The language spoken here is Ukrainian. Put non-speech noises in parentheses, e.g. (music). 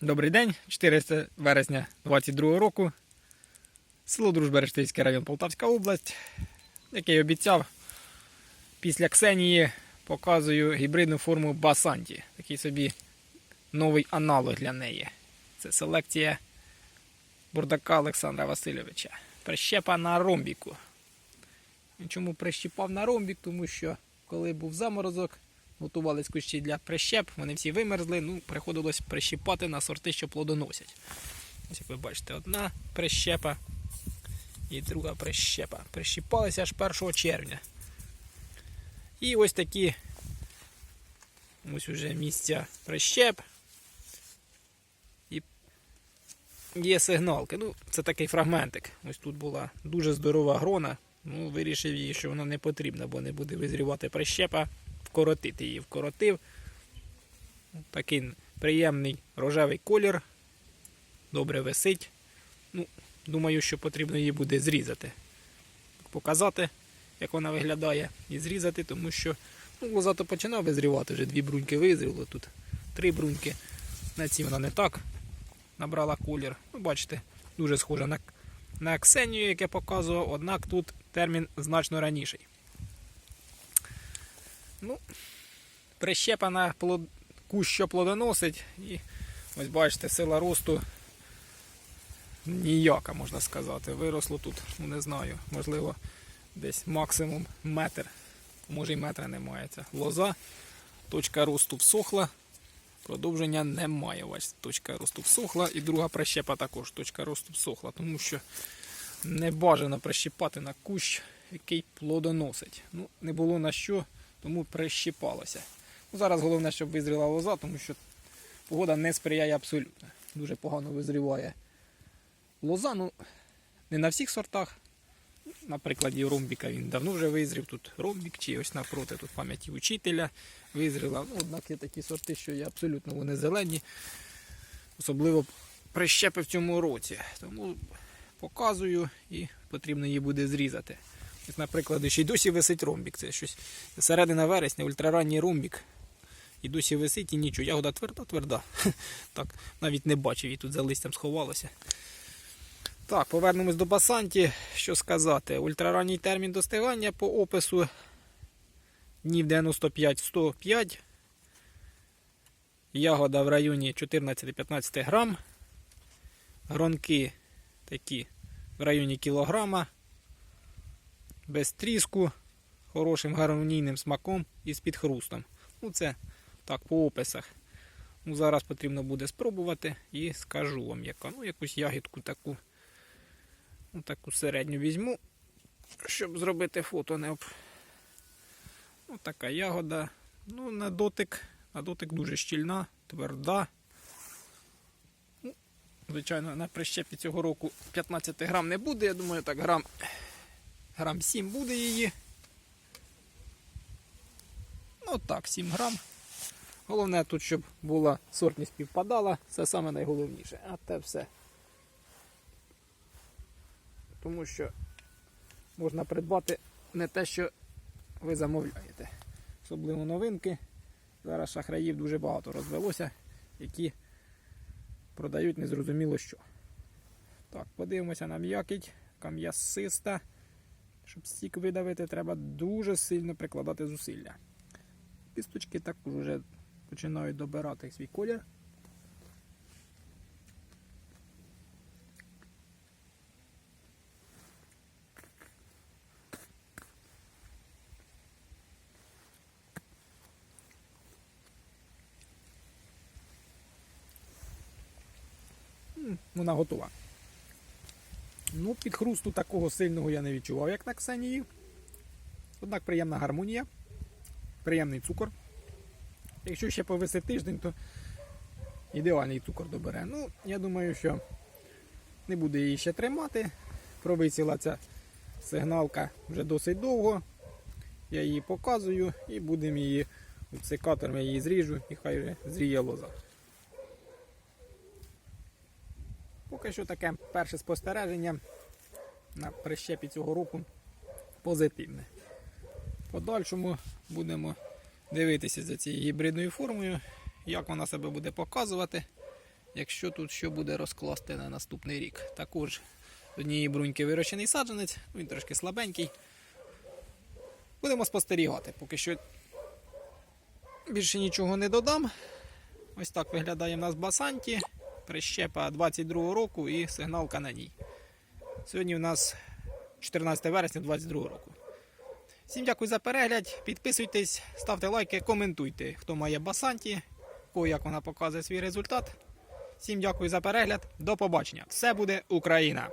Добрий день, 14 вересня 22 року. Село Дружберештильський район Полтавська область. Як я й обіцяв, після Ксенії показую гібридну форму Басанті. Такий собі новий аналог для неї. Це селекція бурдака Олександра Васильовича. Прищепа на ромбіку. Чому прищіпав на ромбік? Тому що коли був заморозок, готувались кущі для прищеп, вони всі вимерзли, ну, приходилось прищіпати на сорти, що плодоносять. Ось як ви бачите, одна прищепа і друга прищепа. Прищіпалися аж 1 червня. І ось такі ось уже місця прищеп. І є сигналки. Ну, це такий фрагментик. Ось тут була дуже здорова грона. Ну, вирішив її, що вона не потрібна, бо не буде визрівати прищепа вкоротити її. Вкоротив. Такий приємний рожевий колір. Добре висить. Ну, думаю, що потрібно її буде зрізати. Показати, як вона виглядає, і зрізати, тому що ну, лоза то починав визрівати, вже дві бруньки визріло, тут три бруньки. На цій вона не так набрала колір. Ну, бачите, дуже схожа на, на Ксенію, як я показував, однак тут термін значно раніший. Ну, прищепана кущ, що плодоносить, і ось бачите, сила росту ніяка, можна сказати. Виросло тут, ну не знаю, можливо, десь максимум метр, може і метра немає. Це лоза, точка росту всохла, продовження немає. Ось точка росту всохла, і друга прищепа також точка росту всохла, тому що не бажано прищіпати на кущ, який плодоносить. Ну, не було на що, тому прищіпалося. Ну, зараз головне, щоб визріла лоза, тому що погода не сприяє абсолютно. Дуже погано визріває лоза. Ну, не на всіх сортах. На прикладі ромбіка він давно вже визрів. Тут ромбік, чи ось напроти тут пам'яті учителя визріла. Ну, однак є такі сорти, що є абсолютно вони зелені. Особливо прищепи в цьому році. Тому показую і потрібно її буде зрізати. Наприклад, ще й досі висить ромбік. Це щось середина вересня, ультраранній ромбік. І досі висить і нічого. Ягода тверда, тверда. (laughs) Так, навіть не бачив, її тут за листям сховалося. Так, повернемось до басанті. Що сказати? Ультраранній термін достигання по опису днів 95-105. Ягода в районі 14-15 грам. Гронки такі в районі кілограма. Без тріску, хорошим гармонійним смаком і з підхрустом. Ну, це так, по описах. Ну, зараз потрібно буде спробувати і скажу вам, яка. Ну, якусь ягідку таку. Ну, таку середню візьму, щоб зробити фото. Не об... ну, така ягода. Ну, на дотик, на дотик дуже щільна, тверда. Ну, звичайно, на прищепі цього року 15 грам не буде. Я думаю, так грам, грам 7 буде її. Ну так, 7 грам. Головне тут, щоб була сортність співпадала, це саме найголовніше. А те все. Тому що можна придбати не те, що ви замовляєте. Особливо новинки. Зараз шахраїв дуже багато розвелося, які продають незрозуміло що. Так, подивимося на м'якіть, кам'ясиста. Щоб стік видавити, треба дуже сильно прикладати зусилля. Кісточки також вже починають добирати свій колір. Вона готова. Ну, під хрусту такого сильного я не відчував, як на Ксенії. Однак приємна гармонія, приємний цукор. Якщо ще повисе тиждень, то ідеальний цукор добере. Ну, я думаю, що не буду її ще тримати. Провисіла ця сигналка вже досить довго. Я її показую і будемо її секатором я її зріжу і хай вже зріє лоза. Поки що таке перше спостереження на прищепі цього року позитивне. Подальшому будемо дивитися за цією гібридною формою, як вона себе буде показувати, якщо тут що буде розкласти на наступний рік. Також з однієї бруньки вирощений саджанець, він трошки слабенький. Будемо спостерігати, поки що більше нічого не додам. Ось так виглядає в нас басанті. Прищепа 22 року і сигналка на ній. Сьогодні у нас 14 вересня 22 року. Всім дякую за перегляд. Підписуйтесь, ставте лайки, коментуйте, хто має басанті, кого як вона показує свій результат. Всім дякую за перегляд. До побачення. Все буде Україна!